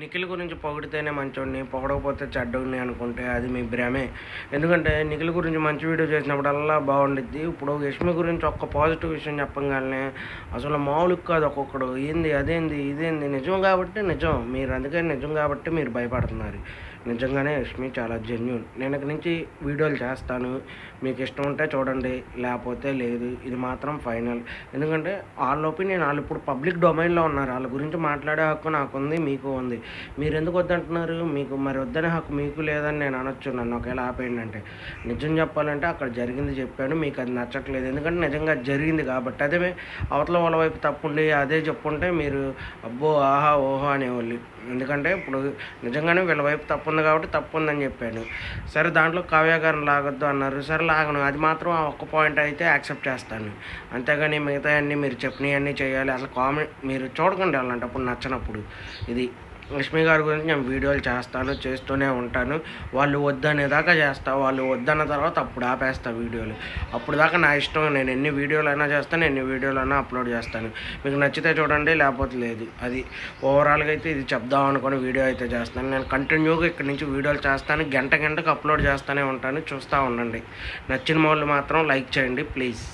నిఖిల్ గురించి పొగిడితేనే మంచోడిని పొగడకపోతే చెడ్డోడిని అనుకుంటే అది మీ భ్రమే. ఎందుకంటే నిఖిల్ గురించి మంచి వీడియో చేసినప్పుడల్లా బాగుండిద్ది. ఇప్పుడు యష్మి గురించి ఒక్క పాజిటివ్ విషయం చెప్పగానే అసలు మామూలు కాదు ఒక్కొక్కడు. ఏంది అదేంది ఇదేంది? నిజం కాబట్టి నిజం. మీరు అందుకే నిజం కాబట్టి మీరు భయపడుతున్నారు. నిజంగానే యష్మి చాలా జెన్యున్ నేను ఇక్కడి నుంచి వీడియోలు చేస్తాను. మీకు ఇష్టం ఉంటే చూడండి లేకపోతే లేదు. ఇది మాత్రం ఫైనల్. ఎందుకంటే వాళ్ళ ఒపీనియన్ వాళ్ళు ఇప్పుడు పబ్లిక్ డొమైన్లో ఉన్నారు. వాళ్ళ గురించి మాట్లాడే హక్కు నాకు ఉంది మీకు ఉంది. మీరు ఎందుకు వద్దంటున్నారు? మీకు మరి వద్దనే హక్కు మీకు లేదని నేను అనొచ్చు నన్ను. ఒకవేళ ఆపేయండి అంటే నిజం చెప్పాలంటే అక్కడ జరిగింది చెప్పాను మీకు అది నచ్చట్లేదు. ఎందుకంటే నిజంగా జరిగింది కాబట్టి అదే అవతల వాళ్ళ వైపు తప్పుండి అదే చెప్పుంటే మీరు అబ్బో ఆహా ఓహో అనేవాళ్ళు. ఎందుకంటే ఇప్పుడు నిజంగానే వీళ్ళ వైపు తప్పు ఉంది కాబట్టి తప్పు ఉందని చెప్పాను. సరే దాంట్లో కావ్యాగారం లాగొద్దు అన్నారు. సరే లాగను. అది మాత్రం ఆ ఒక్క పాయింట్ అయితే యాక్సెప్ట్ చేస్తాను. అంతేగాని మిగతా అన్నీ మీరు చెప్పినవన్నీ చేయాలి. అసలు కామెంట్ మీరు చూడకండి అలాంటప్పుడు నచ్చినప్పుడు. ఇది లక్ష్మి గారి గురించి నేను వీడియోలు చేస్తాను చేస్తూనే ఉంటాను. వాళ్ళు వద్దనేదాకా చేస్తా వాళ్ళు వద్దన్న తర్వాత అప్పుడు ఆపేస్తా వీడియోలు. అప్పుడు దాకా నా ఇష్టం నేను ఎన్ని వీడియోలు అయినా చేస్తాను ఎన్ని వీడియోలు అయినా అప్లోడ్ చేస్తాను. మీకు నచ్చితే చూడండి లేకపోతే లేదు. అది ఓవరాల్గా అయితే ఇది చెప్దాం అనుకుని వీడియో అయితే చేస్తాను. నేను కంటిన్యూగా ఇక్కడ నుంచి వీడియోలు చేస్తాను గంట గంటకు అప్లోడ్ చేస్తూనే ఉంటాను. చూస్తూ ఉండండి. నచ్చిన వాళ్ళు మాత్రం లైక్ చేయండి ప్లీజ్.